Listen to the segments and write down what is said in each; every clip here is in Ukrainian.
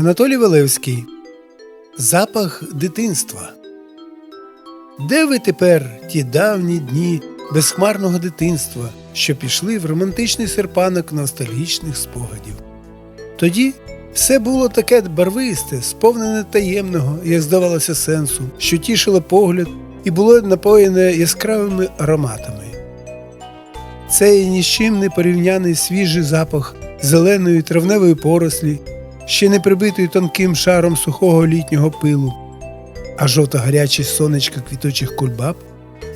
Анатолій Валевський Запах дитинства. Де ви тепер ті давні дні безхмарного дитинства, що пішли в романтичний серпанок ностальгічних спогадів? Тоді все було таке барвисте, сповнене таємного, як здавалося, сенсу, що тішило погляд і було напоєне яскравими ароматами. Цей ні з чим не порівняний свіжий запах зеленої травневої порослі, ще не прибитої тонким шаром сухого літнього пилу, а жовто-гарячі сонечка квіточих кульбаб,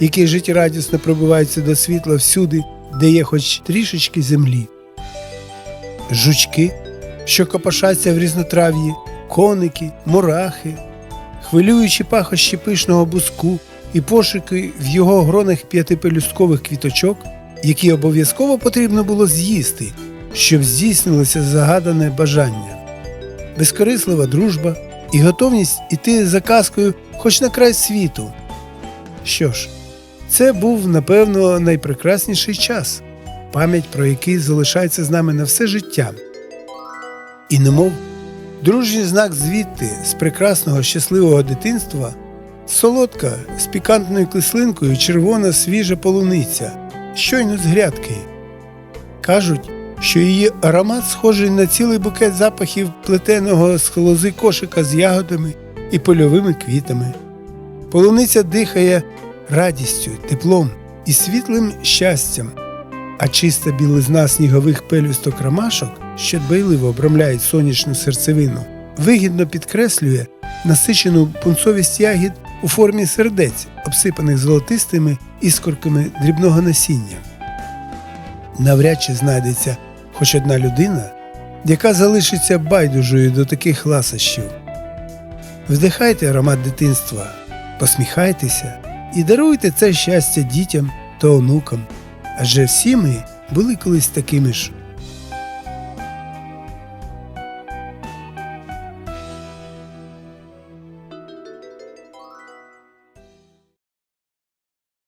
які життєрадісно пробиваються до світла всюди, де є хоч трішечки землі. Жучки, що копошаться в різнотрав'ї, коники, мурахи, хвилюючі пахощі пишного буску і пошуки в його гронах п'ятипелюсткових квіточок, які обов'язково потрібно було з'їсти, щоб здійснилося загадане бажання, безкорислива дружба і готовність іти за казкою хоч на край світу. Що ж, це був, напевно, найпрекрасніший час, пам'ять про який залишається з нами на все життя. І немов дружній знак звідти з прекрасного щасливого дитинства, солодка з пікантною кислинкою червона свіжа полуниця, щойно з грядки. Кажуть, що її аромат схожий на цілий букет запахів плетеного з лози кошика з ягодами і польовими квітами. Полуниця дихає радістю, теплом і світлим щастям, а чиста білизна снігових пелюсток ромашок, що дбайливо обрамляють сонячну серцевину, вигідно підкреслює насичену пунцовість ягід у формі сердець, обсипаних золотистими іскорками дрібного насіння. Навряд чи знайдеться хоч одна людина, яка залишиться байдужою до таких ласощів. Вдихайте аромат дитинства, посміхайтеся і даруйте це щастя дітям та онукам, адже всі ми були колись такими ж